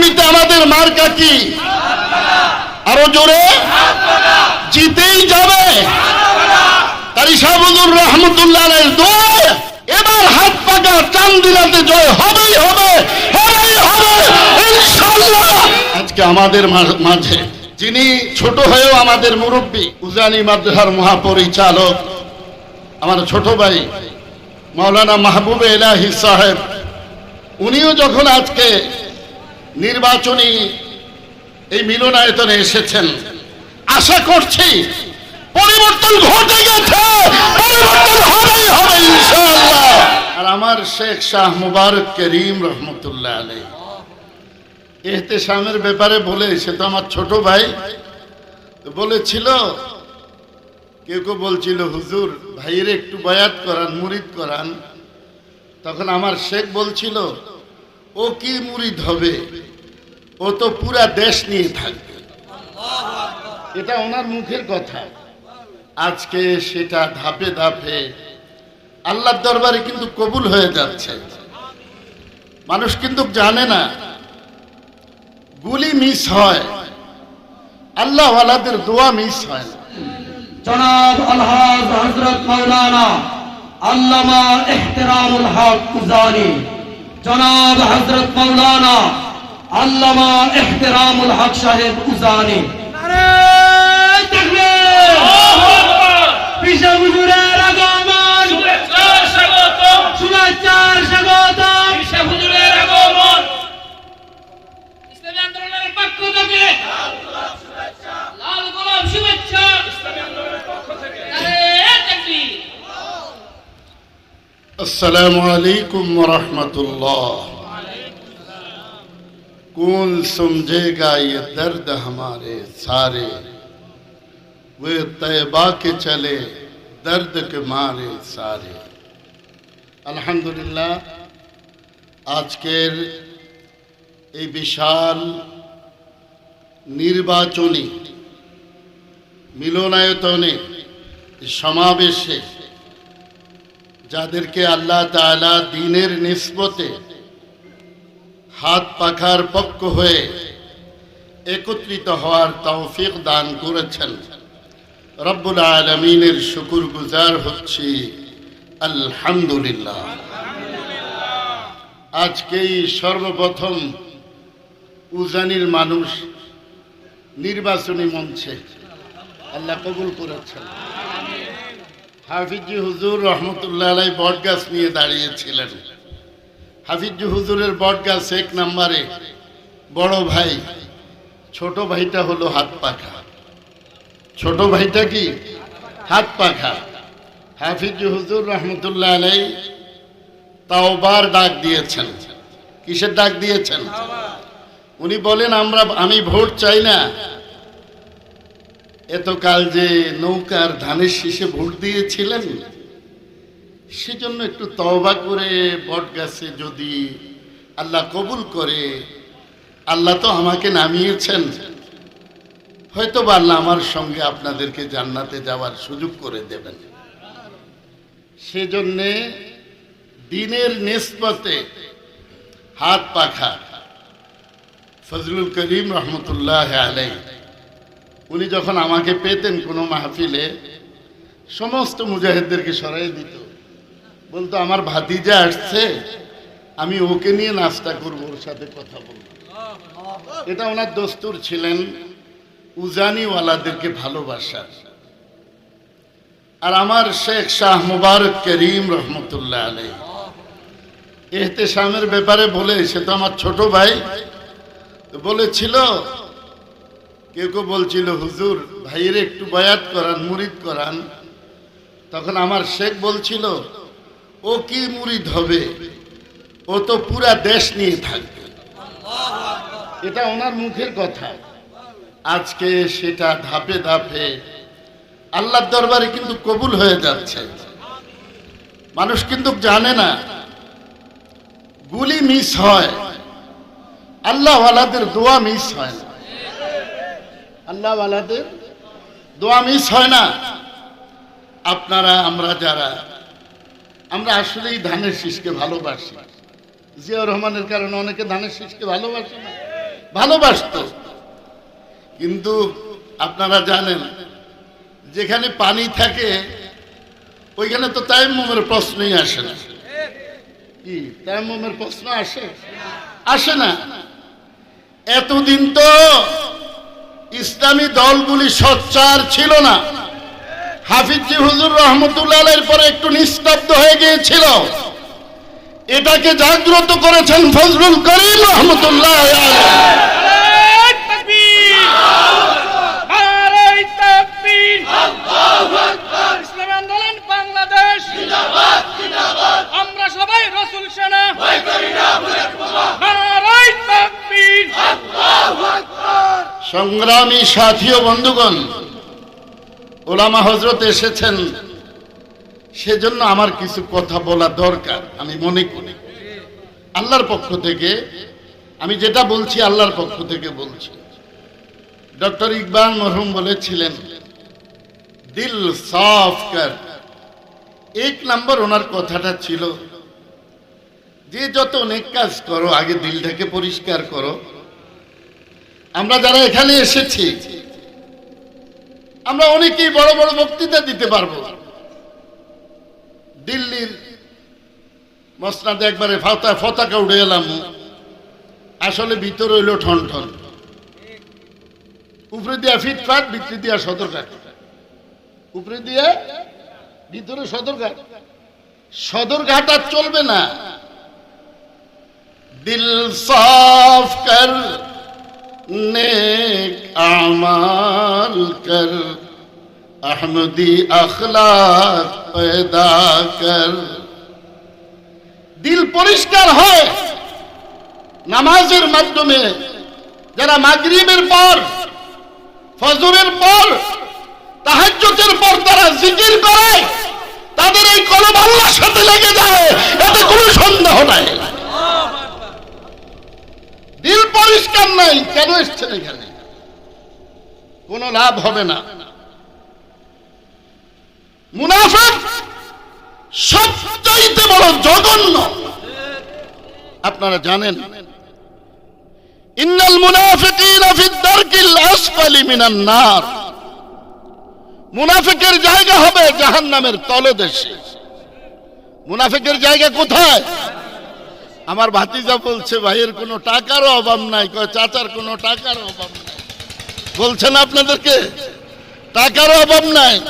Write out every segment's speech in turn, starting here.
আগামীতে আমাদের মার্কা কি? আরও জোরে? জিতেই যাবে। তাই শাহুজুর রহমতুল্লাহ এবার হাত পাকা চান্দিনাতে জয় হবেই হবে আজকে আমাদের মাঝে যিনি ছোট হয়েও আমাদের মুরব্বী, উজানি মাদ্রাসার মহাপরিচালক, আমার ছোট ভাই মৌলানা মাহবুবে এলাহি সাহেব, উনিও যখন আজকে নির্বাচনী এই মিলনায়তনে এসেছেন। আশা করছি পরিবর্তন ঘটে গেছে। আর আমার শেখ শাহ মুবারক করিম রহমতুল্লাহ আলাই এহতেশামের ব্যাপারে বলে, সে তো আমার ছোট ভাই বলেছিল, কেউ কেউ বলছিল, হুজুর, ভাইয়ের একটু বয়াত করান, মুরিদ করান। তখন আমার শেখ বলছিল ও কি মুরিদ হবে? ও তো পুরা দেশ নিয়ে থাকবে। এটা ওনার মুখের কথা। আজকে সেটা ধাপে ধাপে আল্লাহর দরবারে কিন্তু কবুল হয়ে যাচ্ছে। মানুষ কিন্তু জানে না গুলি মিস হয়। আল্লাহ ওয়ালাদের দোয়া মিস হয় না। আল্লামা এহতেরামুল হক জনাব হজরত মৌলানা আল্লামা এহতেরামুল হক সাহেব উজানি। ইসলামী আন্দোলনের পক্ষ থেকে লাল গোলাপ শুভেচ্ছা ইসলামী আন্দোলনের পক্ষ থেকে নারে তাকবীর السلام عليكم ورحمة الله کون سمجھے گا یہ درد ہمارے سارے وہ طیبہ کے چلے درد کے مارے سارے আলহামদুলিল্লাহ আজকের এই বিশাল নির্বাচনী মিলনায়তনে সমাবেশে যাদেরকে আল্লাহ তাআলা দিনের নিসবতে হাত পাখার পক্ষ হয়ে একত্রিত হওয়ার তৌফিক দান করেছেন। রব্বুল আলমিনের শুকুর গুজার হচ্ছি। আলহামদুলিল্লাহ। আজকেই সর্বপ্রথম উজানির মানুষ নির্বাচনী মঞ্চে আল্লাহ কবুল করেছেন। হাফিজি হুজুর রহমতুল্লাহ আলাই বট গাছ নিয়ে দাঁড়িয়েছিলেন। হাফিজি হুজুরের বট গাছ এক নম্বরে, বড় ভাই, ছোট ভাইটা হলো হাত পাখা। ছোট ভাইটা কি? হাত পাখা। হাফিজি হুজুর রহমতুল্লাহ আলাই তাওবার ডাক দিয়েছেন। কিসের ডাক দিয়েছেন? উনি বলেন, আমরা, আমি ভোট চাই না এতকাল যে নৌকার ধানের শীষে ভোট দিয়েছিলেন, সেজন্য একটু তওবা করে বট গাছে যদি আল্লাহ কবুল করে, আল্লাহ তো আমাকে নামিয়েছেন। হয়তো বা আল্লাহ আমার সঙ্গে আপনাদেরকে জান্নাতে যাওয়ার সুযোগ করে দেবেন। সেজন্যে দিনের নিসবতে হাত পাখা। ফজলুল করিম রহমতুল্লাহ আলাই উনি যখন আমাকে পেতেন কোনো মাহফিলে, সমস্ত মুজাহিদদেরকে সরাই দিত। বলতো, আমার ভাতিজা আসছে, আমি ওকে নিয়ে নাস্তা করব, ওর সাথে কথা বলব। এটা ওনার দস্তুর ছিলেন উজানিওয়ালাদেরকে ভালোবাসার আর আমার শেখ শাহ মুবারক করিম রহমতুল্লাহ আলাই এহতেশামের ব্যাপারে বলে, সে তো আমার ছোট ভাই বলেছিল কেউ কেউ বলছিল, হুজুর, ভাইয়ের একটু বয়াত করান, মুরিদ করান। তখন আমার শেখ বলছিল, ও কি মুরিদ হবে? ও তো পুরা দেশ নিয়ে থাকবে। এটা ওনার মুখের কথা। আজকে সেটা ধাপে ধাপে আল্লাহর দরবারে কিন্তু কবুল হয়ে যাচ্ছে। মানুষ কিন্তু জানে না গুলি মিস হয় আল্লাহ ওয়ালাদের দোয়া মিস হয় না। আল্লাহ ওয়ালাদের দোয়া মিস হয় না। আপনারা, আমরা যারা, আমরা আসলেই ধানের শীষকে ভালোবাসি। জিয়াউর রহমানের কারণে অনেকে ধানের শীষকে ভালোবাসে না। ভালোবাসত। কিন্তু আপনারা জানেন, যেখানে পানি থাকে, ওইখানে তো তাইমুমের প্রশ্নই আসে না। কি? তাইমুমের প্রশ্ন আসে? আসে না। এতদিন তো ইসলামী দলগুলি সচ্চার ছিল না। হাফিজি হুজুর রহমতুল্লাহ পরে একটু নিস্তব্ধ হয়ে গিয়েছিল। এটাকে জাগ্রত করেছেন ফজলুল করিম রহমতুল্লাহ আমরা সবাই রসুল সেনা। সংগ্রামী সাথী ও বন্ধুগণ, ওলামা হজরত এসেছেন। সেজন্য আমার কিছু কথা বলা দরকার, আমি মনে করি। আল্লাহর পক্ষ থেকে, আমি যেটা বলছি আল্লাহর পক্ষ থেকে বলছি। ডক্টর ইকবাল মরহুম বলেছিলেন, দিল সাফ কর। এক নম্বর ওনার কথাটা ছিল, যে যত অনেক কাজ করো, আগে দিলটাকে পরিষ্কার করো। আমরা যারা এখানে এসেছি, আমরা অনেকেই বড় বড় বক্তৃতা দিতে পারব। দিল্লির মসনাদে একবারে ফাতা ফতাকা উড়ে এলাম। আসলে ভিতর হইল ঠন ঠন উপরে দিয়া ফিটফাট, ভিতরে দিয়া সদরঘাট। উপরে দিয়ে ভিতরে সদরঘাট। সদরঘাট আর চলবে না। দিল সাফ কর। نیک اعمال کر احمدی اخلاق پیدا کر দিল পরিষ্কার হয় নামাজের মাধ্যমে, যারা মাগরিবের পর, ফজরের পর, তাহাজ্জুদের পর তারা জিকির করে, তাদের এই কলম আল্লাহর সাথে লেগে যায়, এতে কোনো সন্দেহ নাই। পরিষ্কার নাই, কেন এসছেন এখানে? কোনো লাভ হবে না। মুনাফিক সবচাইতে বড় জঘন্য। আপনারা জানেন, ইন্নাল মুনাফিকিনা দারকিল আসফালি মিনান নার। মুনাফিকের জায়গা হবে জাহান্নামের তলদেশে। মুনাফিকের জায়গা কোথায়? আমার ভাতিজা বলছে, ভাইয়ের কোনো টাকারও অভাব নাই। কয়, চাচার কোনো টাকার অভাব নাই। বলছেন, আপনাদেরকে টাকারও অভাব নাই।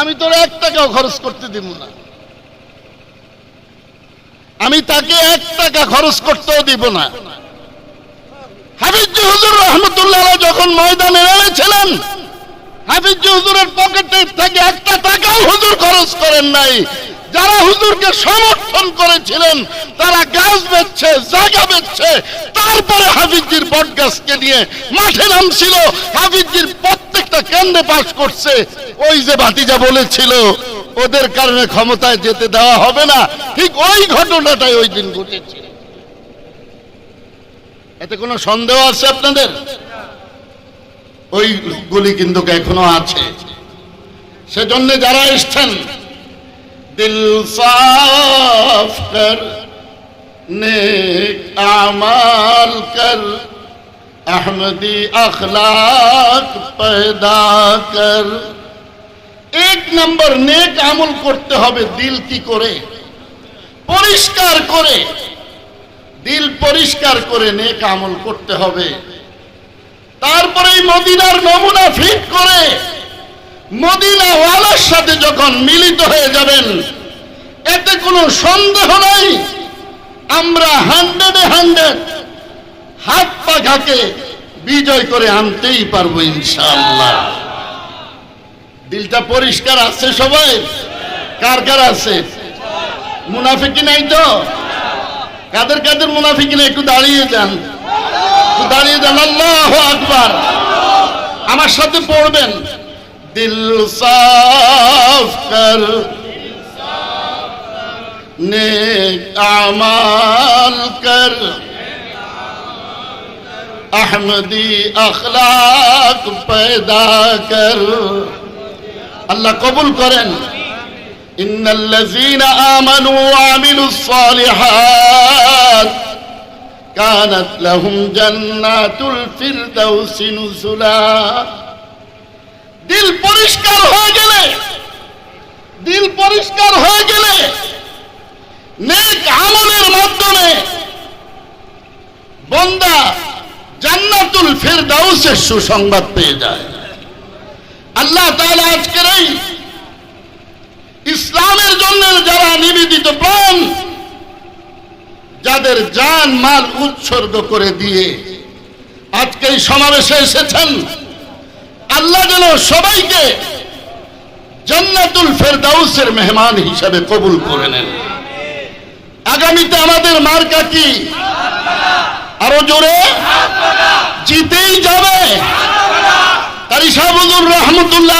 আমি তোর এক টাকাও খরচ করতে দিব না। আমি তাকে এক টাকা খরচ করতেও দিব না। হাফিজ হুজুর রহমতুল্লাহ যখন ময়দানে নেমেছিলেন হাফিজ হুজুরের পকেটে থেকে একটা টাকাও হুজুর খরচ করেন নাই। যারা হুজুরকে সমর্থন করেছিলেন, তারা গাছ বেচছে জায়গা বেচছে তারপরে হাফিজির বট গাছকে নিয়ে মাঠে নামছিল। হাফিজির প্রত্যেকটা কেন্দ্রে পাশ করছে। ওই যে ভাতিজা বলেছিল, ওদের কারণে ক্ষমতায় যেতে দেওয়া হবে না। ঠিক ওই ঘটনাটাই ওই দিন ঘটেছিল এতে কোনো সন্দেহ আছে আপনাদের? ওইগুলি কিন্তু এখনও আছে। সেজন্য যারা এসছেন দিল সাফ কর নেক আমাল কর अहमदी अखलाक पैदा कर এক নম্বর নেক আমল করতে হবে দিল কি করে পরিষ্কার করে দিল পরিষ্কার করে নেক আমল করতে হবে তারপরে এই মদিনার নমুনা ফিট করে মদিনাওয়ালার সাথে যখন মিলিত হয়ে যাবেন, এতে কোনো সন্দেহ নাই। আমরা হান্ড্রেডে হান্ড্রেড হাত পাখাকে বিজয় করে আনতেই পারব ইনশাআল্লাহ। দিলটা পরিষ্কার আছে সবাই? কার কার আছে? মুনাফিকি নাই তো? কাদের কাদের মুনাফিকি নাই? একটু দাঁড়িয়ে যান। দাঁড়িয়ে যান। আল্লাহ আকবার। আমার সাথে পড়বেন। দিল সাফ কর নেক আমাল কর अहमदी अखलाक पैदा कर আল্লাহ কবুল করেন ইন্নাল্লাযীনা আমানু ওয়া আমিলুস সালিহাত কানাত লাহুম জান্নাতুল ফিরদাউসি নুজুলা দিল পরিষ্কার হয়ে গেলে, দিল পরিষ্কার হয়ে গেলে নেক আমলের মাধ্যমে বন্দা জান্নাতুল ফেরদাউসের সুসংবাদ পেয়ে যায়। আল্লাহ তাআলা আজকের এই ইসলামের জন্য যারা নিবেদিত প্রাণ, যাদের জান মাল উৎসর্গ করে দিয়ে আজকে এই সমাবেশে এসেছেন আল্লাহ যেন সবাইকে জান্নাতুল ফেরদাউসের মেহমান হিসাবে কবুল করে নেন। আগামীতে আমাদের মার্কা কি? আরও জোরে? জিতেই যাবে। তারি সাহুদুর রহমতুল্লাহ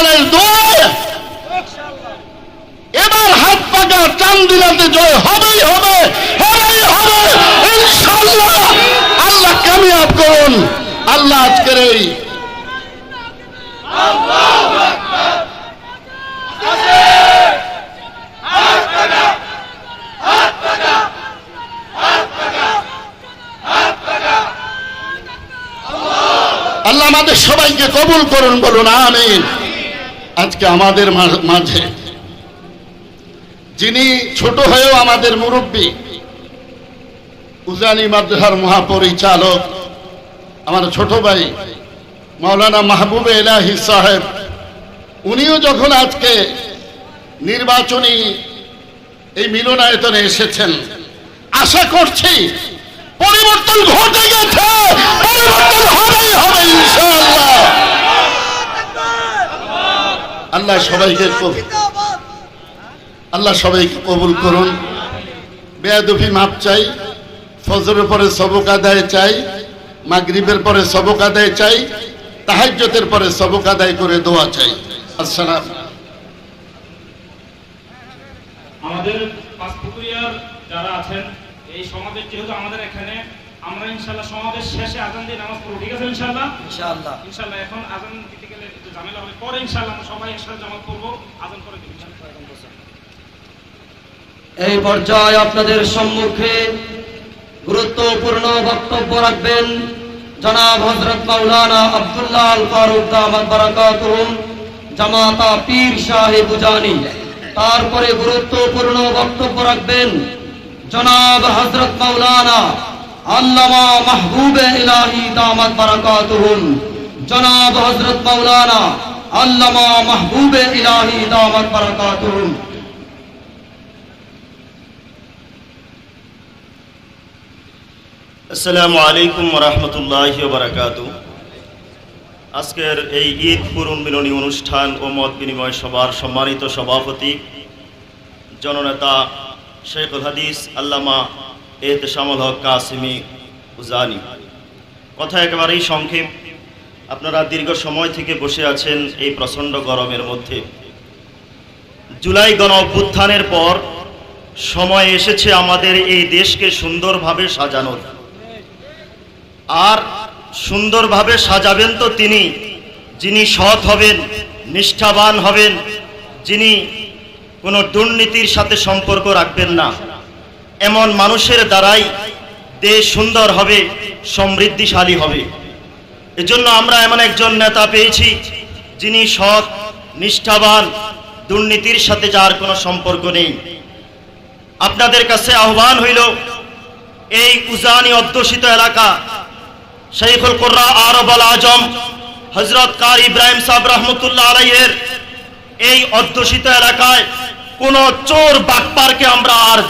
এবার হাত পাকা দিলাতে জয় হবেই হবে আল্লাহ কামিয়াব করুন। আল্লাহ আজকের এই আল্লাহ আমাদের সবাইকে কবুল করুন, বলুন, আমিন। আজকে আমাদের মাঝে যিনি ছোট হয়েও আমাদের মুরব্বী, উজানি মাদ্রাসার মহাপরিচালক, আমার ছোট ভাই, মাওলানা মাহবুব এলাহি সাহেব, উনিও যখন আজকে নির্বাচনী এই মিলনায়তনে এসেছেন, আশা করছি পরিবর্তন ঘটে গেছে, পরিবর্তন হবেই হবে ইনশাআল্লাহ। আল্লাহ সবাইকে আল্লাহ সবাইকে কবুল করুন। বেয়াদুফি মাপ চাই, ফজরের পরে সবক আদায় চাই, মাগরিবের পরে সবক আদায় চাই তাহাজ্জতের পরে সবক আদায় করে দোয়া চাই। আসসালাম। আমাদের পাঁচপুকুরিয়ার যারা আছেন, এই সমাবেশ যেহেতু আমাদের এখানে আমরা ইনশাল্লাহ সমাবেশ শেষে আজান দিয়ে নামাজ পড়ব ঠিক আছে ইনশাল্লাহ ইনশাআল্লাহ। ইনশাল্লাহ এখন আজান দিতে গেলে একটু ঝামেলা হবে পরে ইনশাল্লাহ আমরা সবাই একসাথে জামাত করব আজান করে দিব এই পর্যায়ে আপনাদের সম্মুখে গুরুত্বপূর্ণ বক্তব্য রাখবেন জনাব হজরত মাওলানা আব্দুল্লাহ আল ফারুক দামাত বারাকাতুহুম জামাতা পীর সাহেব উজানি তারপরে গুরুত্বপূর্ণ বক্তব্য রাখবেন জনাব হজরত মাওলানা আল্লামা মাহবুবে ইলাহি দামাত জনাব হজরত মাওলানা আল্লামা মাহবুবে ইলাহি দামাত আসসালামু আলাইকুম রহমতুল্লাহ আজকের এই ঈদ পূরণ মিলনী অনুষ্ঠান ও মত বিনিময় সভার সম্মানিত সভাপতি, জননেতা শেখুল হাদিস, আল্লামা এহতেশামুল হক কাসিমি উজানি। কথা একেবারেই সংক্ষেপ। আপনারা দীর্ঘ সময় থেকে বসে আছেন এই প্রচণ্ড গরমের মধ্যে। জুলাই গণ অভ্যুত্থানের পর সময় এসেছে আমাদের এই দেশকে সুন্দরভাবে সাজানোর। আর সুন্দরভাবে সাজাবেন তো তিনি, যিনি সৎ হবেন, নিষ্ঠাবান হবেন, যিনি কোনো দুর্নীতির সাথে সম্পর্ক রাখবেন না। এমন মানুষের দ্বারাই দেশ সুন্দর হবে, সমৃদ্ধিশালী হবে। এজন্য আমরা এমন একজন নেতা পেয়েছি, যিনি সৎ, নিষ্ঠাবান, দুর্নীতির সাথে যার কোনো সম্পর্ক নেই। আপনাদের কাছে আহ্বান হইল, এই উজানি অধ্যুষিত এলাকা শৈখুল কুর্রা আল আজম হজরত কার ইব্রাহিম সাহেব রহমতুল্লাহ আলাইয়ের এই অধ্যুষিত এলাকায় কোন চোর বাটপারকে আমরা আর